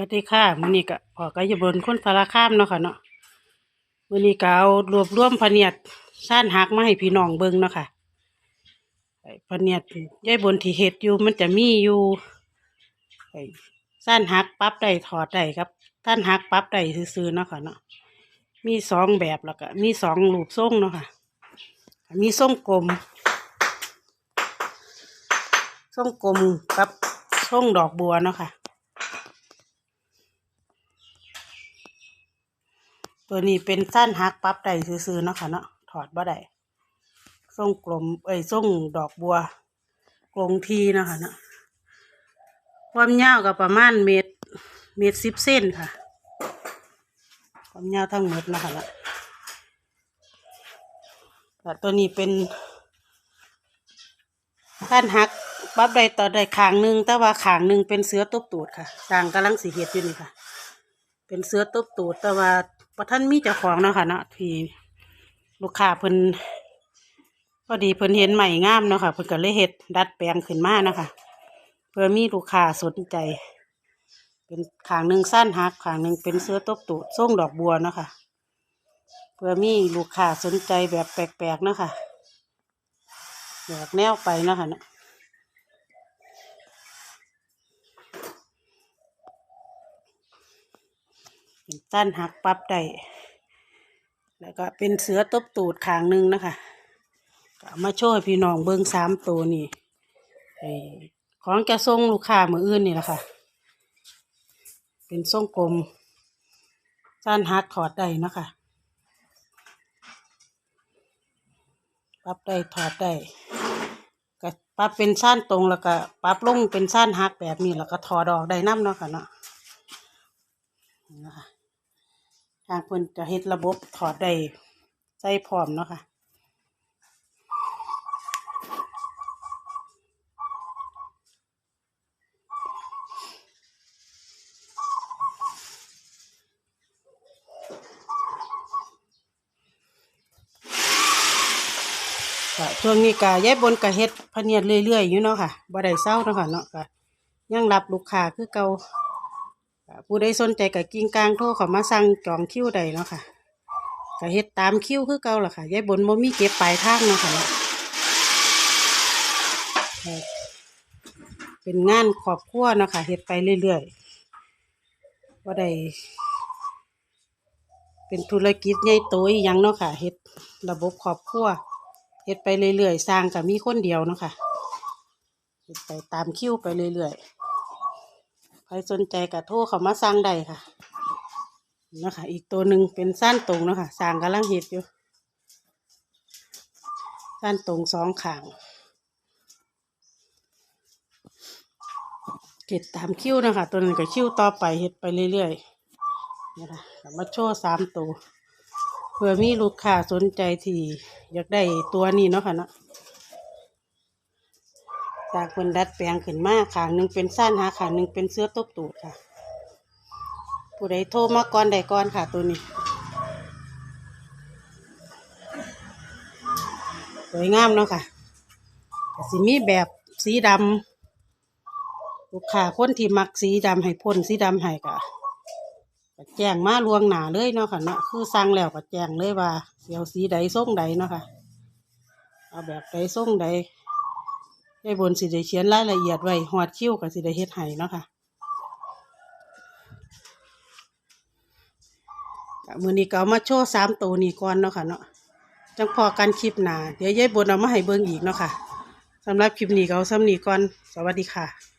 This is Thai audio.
วัสดีค่ะมื้อนี้ก็พอก็อยู่บนคนสารคามเนาะค่ะเนาะมื้อนี้ก็เอารวบรวมพเนียดซ่านหักมาให้พี่น้องเบิ่งเนาะค่ะพเนียดยายบนที่เฮ็ดอยู่มันจะมีอยู่ไอ้ซ่านหักปั๊บได้ถอดได้ครับซ่านหักปั๊บได้ซื่อๆเนาะค่ะเนาะมีสองแบบแล้วก็มีสองรูปทรงเนาะค่ะ มีทรงกลมทรงกลมกับทรงดอกบัวเนาะค่ะ ตัวนี้เป็นสั้นหักปั๊บได้ซื่อๆเนาะค่ะเนาะถอดบ่ได้ทรงกลมเอ้ยทรงดอกบัว กลงทีเนาะค่ะเนาะความยาวก็ประมาณเมตรเมตรสิบเซนค่ะ ความยาวทั้งหมดเนาะค่ะเนาะแต่ตัวนี้เป็นสั้นหักปั๊บได้ต่อได้ขางหนึ่งแต่ว่าขางหนึ่งเป็นเสือตบตูดค่ะสร้างกำลังสีเฮ็ดอยู่นี่ค่ะ เป็นเสือตบตูดแต่ว่า พระท่านมีเจ้าของเนาะค่ะเนาะที่ลูกค้าเพิ่นพอดีเพิ่นเห็นใหม่งามเนาะค่ะเพิ่นก็เลยเฮ็ดดัดแปลงขึ้นมาเนาะค่ะเพื่อมีลูกค้าสนใจ เป็นขางหนึ่งสั้นหักขางหนึ่งเป็นเสื้อตบตูดทรงดอกบัวเนาะค่ะเพื่อมีลูกค้าสนใจแบบแปลกๆเนาะค่ะแบกแนวไปเนาะค่ะเนาะ เป็น สั้นหักปับได้แล้วก็เป็นเสือตบตูดขางหนึ่งนะคะก็มาโชว์ให้พี่น้องเบิ้งสามตัวนี่ของจะส่งลูกค้ามืออื่นนี่แหละค่ะ เป็นทรงกลม สั้นหักถอดได้นะคะปรับได้ถอดได้ก็ปรับเป็นสั้นตรงแล้วก็ปรับลงเป็นสั้นหักแบบนี้แล้วก็ถอดออกได้น้ำเนาะค่ะเนาะนี่นะคะ ทางเพิ่นจะเฮ็ดระบบถอดได้ใส่พร้อมเนาะค่ะก็ช่วงนี้ก็ย้ายบนก็เฮ็ดพะเนียดเรื่อยๆอยู่เนาะค่ะบ่ได้เศร้าเนาะค่ะเนาะก็ยังรับลูกค้าคือเก่า ผู้ใดสนใจก็กิ่งกลางโทรเขามาสั่งจองคิวได้เนาะค่ะก็เฮ็ดตามคิวคือเก่าล่ะค่ะย้ายบนบ่มีเก็บปลายทางเนาะค่ะเนาะเป็นงานครอบครัวเนาะค่ะเฮ็ดไปเรื่อยๆบ่ได้เป็นธุรกิจใหญ่โตอีหยังเนาะค่ะเฮ็ดระบบครอบครัวเฮ็ดไปเรื่อยๆสร้างก็มีคนเดียวเนาะค่ะเฮ็ดไปตามคิวไปเรื่อยๆ ใครสนใจก็โทรเขามาสั่งได้ค่ะนะคะอีกตัวหนึ่งเป็นสั้นตรงนะคะสร้างกำลังเฮ็ดอยู่สั้นตรงสองขางเก็ดตามคิ้วนะคะ ตัวนึงก็คิ้วต่อไปเฮ็ดไปเรื่อยๆนี่ค่ะก็มาโชว์สามตัวเพื่อมีลูกค้าสนใจที่อยากได้ตัวนี้เนาะค่ะเนาะ จากคนดัดแปลงขึ้นมาขางหนึ่งเป็นสั้นหาขางหนึ่งเป็นเสื้อตบตูดค่ะ ผู้ใดโทรมาก่อนใดก่อนค่ะตัวนี้ สวยงามเนาะค่ะสิมีแบบสีดำลูกค้าคนที่มักสีดำให้พ่นสีดำให้ก็ก็แจ้งมาลวงหนาเลยเนาะค่ะเนาะคือสั่งแล้วก็แจ้งเลยว่าเสียวสีใดส่งใดเนาะค่ะ เอาแบบใดส่งใด ให้บนสิได้เขียนรายละเอียดไว้หอดคิ้วกับสิได้เฮ็ดไห้เนาะค่ะมือนี้ก็เอามาโชว์สามตัวนี้ก่อนเนาะค่ะเนาะจังพอกันคลิปหนาเดี๋ยวยายบนเอามาให้เบิ่งอีกเนาะค่ะสำหรับคลิปนี้ก็เอาซ้ำนี้ก่อน สวัสดีค่ะ